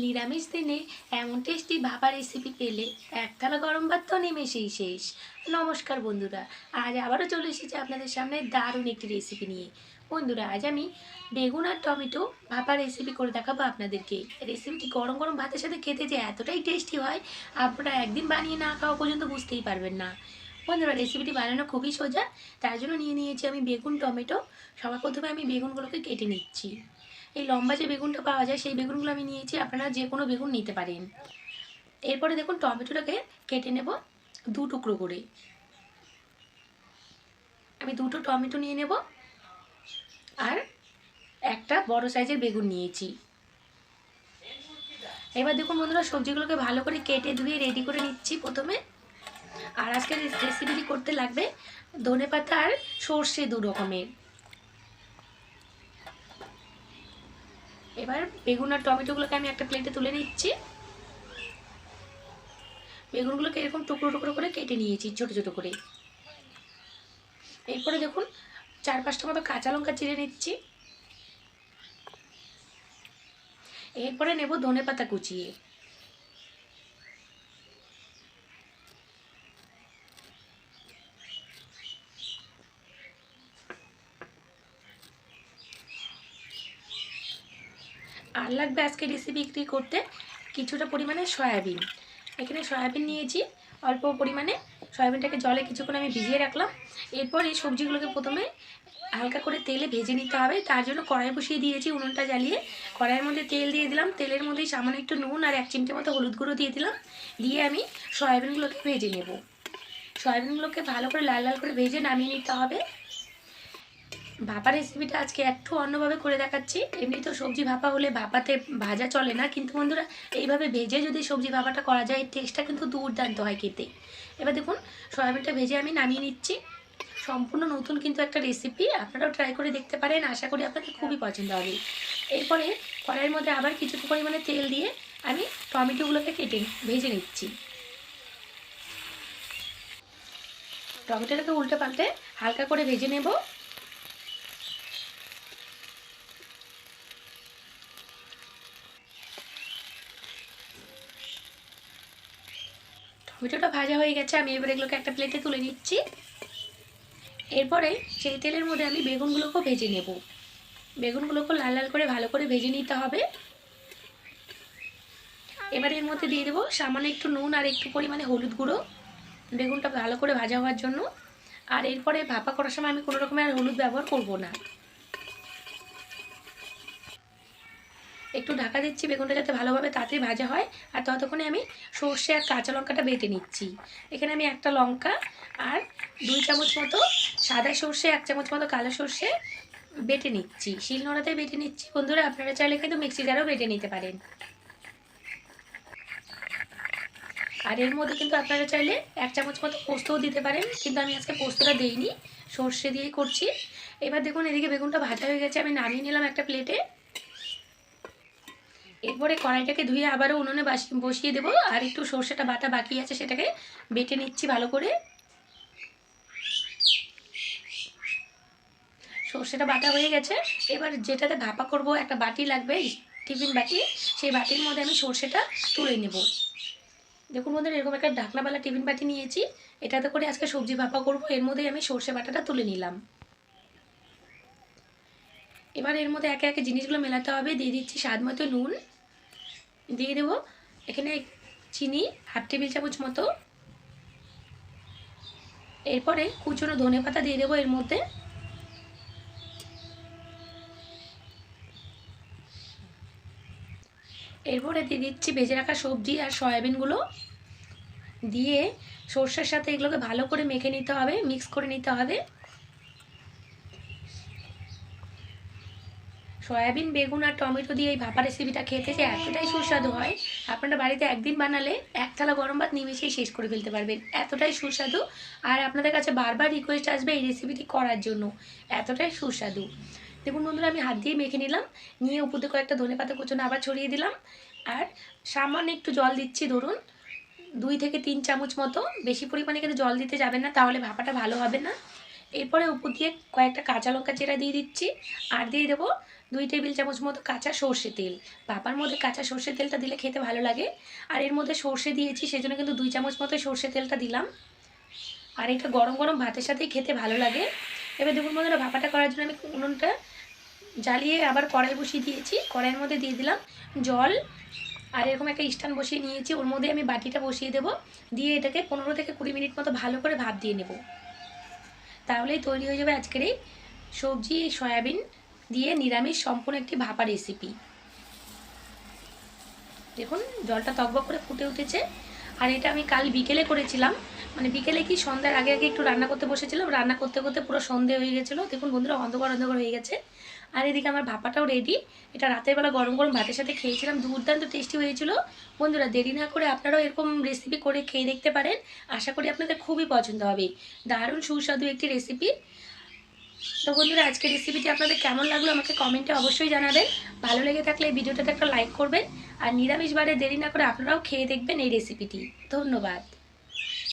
নিরামিষ দিনে এমন টেস্টি ভাপা রেসিপি পেলে এক থালা গরম ভাত তো নিমেষেই শেষ। নমস্কার বন্ধুরা, আজ আবারও চলে এসেছি আপনাদের সামনে দারুণ একটি রেসিপি নিয়ে। বন্ধুরা, আজ আমি বেগুন আর টমেটো ভাপা রেসিপি করে দেখাবো আপনাদেরকে। রেসিপিটি গরম গরম ভাতের সাথে খেতে যে এতটাই টেস্টি হয়, আপনারা একদিন বানিয়ে না খাওয়া পর্যন্ত বুঝতেই পারবেন না। বন্ধুরা রেসিপিটি বানানো খুবই সোজা, তার জন্য নিয়ে নিয়েছি আমি বেগুন, টমেটো। সবার প্রথমে আমি বেগুনগুলোকে কেটে নিচ্ছি। এই লম্বা যে বেগুনটা পাওয়া যায়, সেই বেগুনগুলো আমি নিয়েছি। আপনারা যে কোনো বেগুন নিতে পারেন। এরপরে দেখুন, টমেটোটাকে কেটে নেব দু টুকরো করে। আমি দুটো টমেটো নিয়ে নেব আর একটা বড় সাইজের বেগুন নিয়েছি। এবার দেখুন বন্ধুরা, সবজিগুলোকে ভালো করে কেটে ধুয়ে রেডি করে নিচ্ছি প্রথমে। আর আজকের রেসিপিটি করতে লাগবে ধনে পাতা আর সর্ষে দু রকমের এবার বেগুন আর টমেটোগুলোকে আমি একটা প্লেটে তুলে নিচ্ছি। বেগুনগুলোকে এরকম টুকরো টুকরো করে কেটে নিয়েছি, ছোটো ছোটো করে। এরপরে দেখুন, চার পাঁচটা মতো কাঁচা লঙ্কা চিড়ে নিচ্ছি। এরপরে নেব ধনে পাতা কুচিয়ে। আর লাগবে আজকে রেসিপি করতে? কিছুটা পরিমাণে সয়াবিন। এখানে সয়াবিন নিয়েছি। অল্প পরিমাণে। সয়াবিনটাকে জলে কিছুক্ষণ আমি ভিজিয়ে রাখলাম। এরপর এই সবজিগুলোকে প্রথমে হালকা করে তেলে ভেজে নিতে হবে। তার জন্য কড়াই বসিয়ে দিয়েছি উনুনটা জ্বালিয়ে। কড়াইয়ের মধ্যে তেল দিয়ে দিলাম। তেলের মধ্যেই সামান্য একটু নুন আর এক চিমটে মতো হলুদ গুঁড়ো দিয়ে দিলাম। দিয়ে আমি সয়াবিনগুলোকে ভেজে নেব। সয়াবিনগুলোকে ভালো করে লাল লাল করে ভেজে নামিয়ে নিতে হবে। ভাপা রেসিপিটা আজকে একটু অন্যভাবে করে দেখাচ্ছি। এমনি তো সবজি ভাপা হলে ভাপাতে ভাজা চলে না, কিন্তু বন্ধুরা, এইভাবে ভেজে যদি সবজি ভাপাটা করা যায় টেস্টটা কিন্তু দুর্দান্ত হয় খেতে। এবার দেখুন, সয়াবিনটা ভেজে আমি নামিয়ে নিচ্ছি। সম্পূর্ণ নতুন কিন্তু একটা রেসিপি আপনারাও ট্রাই করে দেখতে পারেন, আশা করি আপনাদের খুবই পছন্দ হবে। এরপরে কড়াইয়ের মধ্যে আবার কিছুটা পরিমাণে তেল দিয়ে আমি টমেটোগুলোকে কেটে ভেজে নিচ্ছি। টমেটোটাকে উল্টে পাল্টে হালকা করে ভেজে নেব। টমেটোটা ভাজা হয়ে গেছে, আমি এবার এগুলোকে একটা প্লেটে তুলে নিচ্ছি। এরপরে সেই তেলের মধ্যে আমি বেগুনগুলোকেও ভেজে নেব। বেগুনগুলোকে লাল লাল করে ভালো করে ভেজে নিতে হবে। এবার এর মধ্যে দিয়ে দেবো সামান্য একটু নুন আর একটু পরিমাণে হলুদ গুঁড়ো, বেগুনটা ভালো করে ভাজা হওয়ার জন্য। আর এরপরে ভাপা করার সময় আমি কোনো রকমের হলুদ ব্যবহার করব না। একটু ঢাকা দিচ্ছি বেগুনটা যাতে ভালোভাবে তাড়াতাড়ি ভাজা হয়। আর ততক্ষণে আমি সর্ষে আর কাঁচা লঙ্কাটা বেটে নিচ্ছি। এখানে আমি একটা লঙ্কা আর দুই চামচ মতো সাদা সর্ষে, এক চামচ মতো কালো সর্ষে বেটে নিচ্ছি। শিলনোড়াতে বেটে নিচ্ছি। বন্ধুরা, আপনারা চাইলে কিন্তু মিক্সি জারেও বেটে নিতে পারেন। আর এর মধ্যে কিন্তু আপনারা চাইলে এক চামচ মতো পোস্তও দিতে পারেন, কিন্তু আমি আজকে পোস্তটা দিইনি, সর্ষে দিয়েই করছি। এবার দেখুন, এদিকে বেগুনটা ভাজা হয়ে গেছে। আমি নামিয়ে নিলাম একটা প্লেটে। এরপরে কড়াইটাকে ধুয়ে আবারও উনুনে বাসি, বসিয়ে দেবো। আর একটু সর্ষেটা বাটা বাকি আছে সেটাকে বেটে নিচ্ছি ভালো করে। সর্ষেটা বাটা হয়ে গেছে। এবার যেটাতে ভাপা করব, একটা বাটি লাগবে, টিফিন বাটি। সেই বাটির মধ্যে আমি সর্ষেটা তুলে নেব। দেখুন বন্ধুরা, এরকম একটা ঢাকনাওয়ালা টিফিন বাটি নিয়েছি। এটাতে করে আজকে সবজি ভাপা করব। এর মধ্যেই আমি সর্ষে বাটাটা তুলে নিলাম। এবার এর মধ্যে একে একে জিনিসগুলো মেলাতে হবে। দিয়ে দিচ্ছি স্বাদ মতো নুন। দিয়ে দেবো এখানে চিনি হাফ টেবিল চামচ মতো। এরপরে কুচনো ধনে পাতা দিয়ে দেবো এর মধ্যে। এরপরে দিয়ে দিচ্ছি ভেজে রাখা সবজি আর সয়াবিনগুলো দিয়ে সর্ষের সাথে এগুলোকে ভালো করে মেখে নিতে হবে মিক্স করে নিতে হবে। সয়াবিন, বেগুন আর টমেটো দিয়ে এই ভাপা রেসিপিটা খেতে যে এতটাই সুস্বাদু হয়, আপনারা বাড়িতে একদিন বানালে এক থালা গরম ভাত নিমেষেই শেষ করে ফেলতে পারবেন। এতটাই সুস্বাদু। আর আপনাদের কাছে বারবার রিকোয়েস্ট আসবে এই রেসিপিটি করার জন্য। এতটাই সুস্বাদু। দেখুন বন্ধুরা, আমি হাত দিয়ে মেখে নিলাম। নিয়ে উপর দিয়ে কয়েকটা ধনে পাতা কুচনো আবার ছড়িয়ে দিলাম। আর সামান্য একটু জল দিচ্ছি, ধরুন দুই থেকে তিন চামচ মতো। বেশি পরিমাণে কিন্তু জল দিতে যাবেন না, তাহলে ভাপাটা ভালো হবে না। এরপরে উপর দিয়ে কয়েকটা কাঁচা লঙ্কা চেরা দিয়ে দিচ্ছি। আর দিয়ে দেবো দুই টেবিল চামচ মতো কাঁচা সর্ষে তেল। ভাপার মধ্যে কাঁচা সর্ষে তেলটা দিলে খেতে ভালো লাগে। আর এর মধ্যে সর্ষে দিয়েছি, সেজন্য কিন্তু দুই চামচ মতো সর্ষে তেলটা দিলাম। আর এটা গরম গরম ভাতের সাথেই খেতে ভালো লাগে। এবার দেখুন বন্ধুরা, ভাপাটা করার জন্য আমি উনুনটা জ্বালিয়ে আবার কড়াই বসিয়ে দিয়েছি। কড়াইয়ের মধ্যে দিয়ে দিলাম জল। আর এরকম একটা স্ট্যান্ড বসিয়ে নিয়েছি, ওর মধ্যে আমি বাটিটা বসিয়ে দেবো। দিয়ে এটাকে পনেরো থেকে কুড়ি মিনিট মতো ভালো করে ভাপ দিয়ে নেব। তাহলেই তৈরি হয়ে যাবে আজকের এই সবজি সয়াবিন দিয়ে নিরামিষ সম্পূর্ণ একটি ভাপা রেসিপি দেখুন, জলটা তকবক করে ফুটে উঠেছে। আর এটা আমি কাল বিকেলে করেছিলাম। মানে বিকেলে কি সন্ধ্যার আগে আগে একটু রান্না করতে বসেছিলাম। রান্না করতে করতে পুরো সন্ধে হয়ে গেছিল। দেখুন বন্ধুরা, অন্ধকার অন্ধকার হয়ে গেছে। আর এদিকে আমার ভাপাটাও রেডি এটা রাতের বেলা গরম গরম ভাতের সাথে খেয়েছিলাম। দুর্দান্ত টেস্টি হয়েছিল। বন্ধুরা, দেরি না করে আপনারাও এরকম রেসিপি করে খেয়ে দেখতে পারেন। আশা করি আপনাদের খুবই পছন্দ হবে। দারুণ সুস্বাদু একটি রেসিপি তো বন্ধুরা, আজকের রেসিপিটি আপনাদের কেমন লাগল আমাকে কমেন্টে অবশ্যই জানাবেন। ভালো লেগে থাকলে এই ভিডিওটাতে একটা লাইক করবেন। আর নিরামিষ বারে দেরি না করে আপনারাও খেয়ে দেখবেন এই রেসিপিটি ধন্যবাদ।